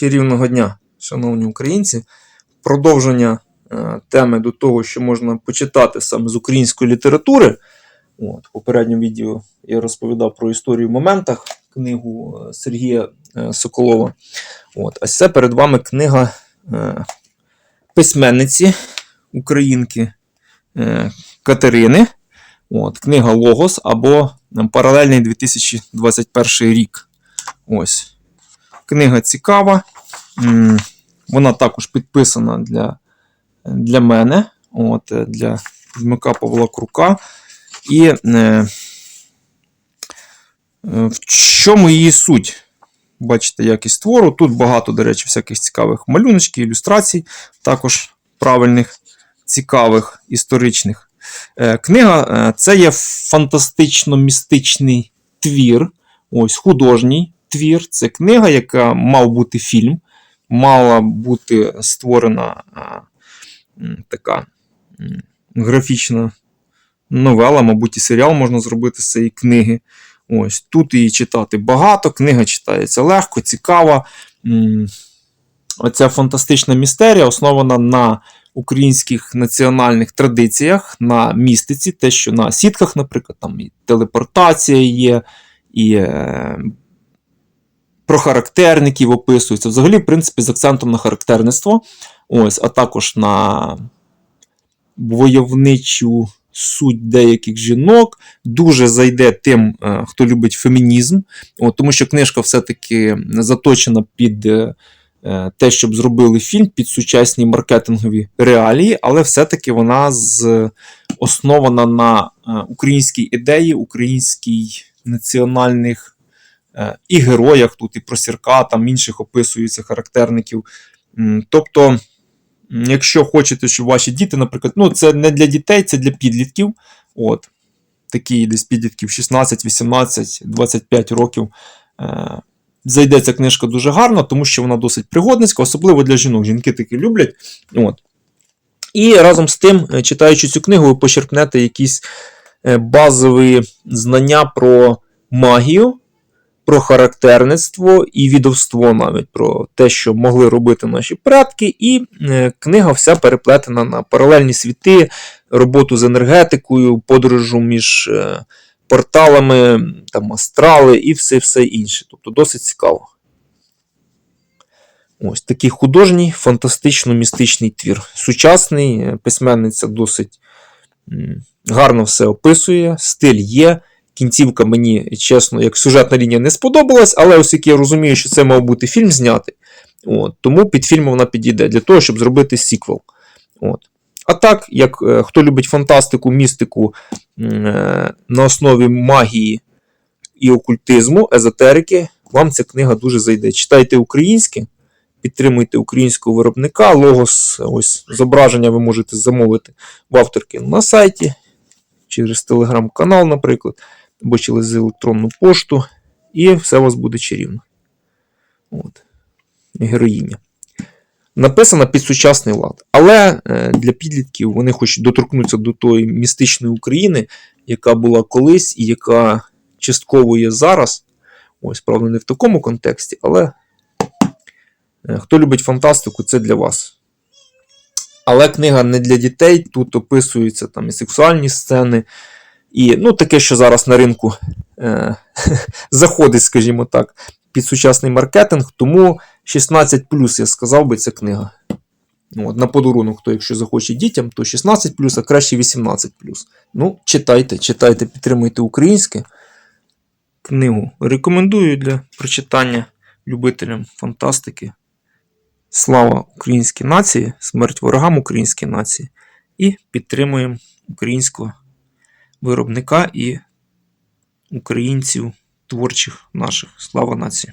Чарівного дня, шановні українці. Продовження е, теми до того, що можна почитати саме з української літератури. От, в попередньому відео я розповідав про історію в моментах, книгу е, Сергія е, Соколова. От, а це перед вами книга е, письменниці українки е, Катерини. От, книга Логос або Паралельний 2021 рік. Ось. Книга цікава. Вона також підписана для, для мене, от, е, для Дмика Павла Крука. І е, е, в чому її суть? Бачите, якість твору. Тут багато, до речі, всяких цікавих малюночків, ілюстрацій, також правильних, цікавих, історичних. Е, Книга е, це є фантастично-містичний твір, ось художній твір. Це книга, яка мав бути фільм, мала бути створена а, така графічна новела, мабуть, і серіал можна зробити з цієї книги. Ось тут її читати багато, книга читається легко, цікава. Оця фантастична містерія основана на українських національних традиціях, на містиці, те, що на сітках, наприклад, там і телепортація є, і е, про характерників описується. Взагалі, в принципі, з акцентом на характерництво, ось, а також на войовничу суть деяких жінок. Дуже зайде тим, е, хто любить фемінізм, от, тому що книжка все-таки заточена під. е, е, Те, щоб зробили фільм під сучасні маркетингові реалії, але все-таки вона з, основана на українській ідеї, українській національних і героях, тут і про Сірка, там інших описуються характерників. Тобто, якщо хочете, щоб ваші діти, наприклад, ну це не для дітей, це для підлітків. От, такі десь підлітків 16, 18, 25 років. Е, Зайде ця книжка дуже гарно, тому що вона досить пригодницька, особливо для жінок. Жінки таки люблять. От. І разом з тим, е, читаючи цю книгу, ви почерпнете якісь е, базові знання про магію, про характерництво і відовство навіть про те, що могли робити наші предки. І е, книга вся переплетена на паралельні світи, роботу з енергетикою, подорожу між е, порталами, там, астрали і все все інше. Тобто досить цікаво. Ось такий художній, фантастично-містичний твір. Сучасний, е, письменниця досить гарно все описує, стиль є. Кінцівка мені, чесно, як сюжетна лінія не сподобалась, але оскільки я розумію, що це мав бути фільм знятий, от, тому під фільм вона підійде для того, щоб зробити сіквел. От. А так, як е, хто любить фантастику, містику е, на основі магії і окультизму, езотерики, вам ця книга дуже зайде. Читайте українське, підтримуйте українського виробника. Логос, ось зображення ви можете замовити в авторки на сайті, через телеграм-канал, наприклад, або через електронну пошту, і все у вас буде чарівно. От. Героїня. Написана під сучасний лад. Але е, для підлітків вони хочуть доторкнутися до тої містичної України, яка була колись і яка частково є зараз. Ось, правда, не в такому контексті, але е, хто любить фантастику, це для вас. Але книга не для дітей, тут описуються там і сексуальні сцени, і ну, таке, що зараз на ринку е, заходить, скажімо так, під сучасний маркетинг. Тому 16 я сказав би, ця книга. Ну, От, на подарунок, хто, якщо захоче дітям, то 16 а краще 18 Ну, читайте, читайте, підтримуйте українське книгу. Рекомендую для прочитання любителям фантастики. Слава українській нації, смерть ворогам української нації. І підтримуємо українського виробника і українців творчих наших. Слава нації!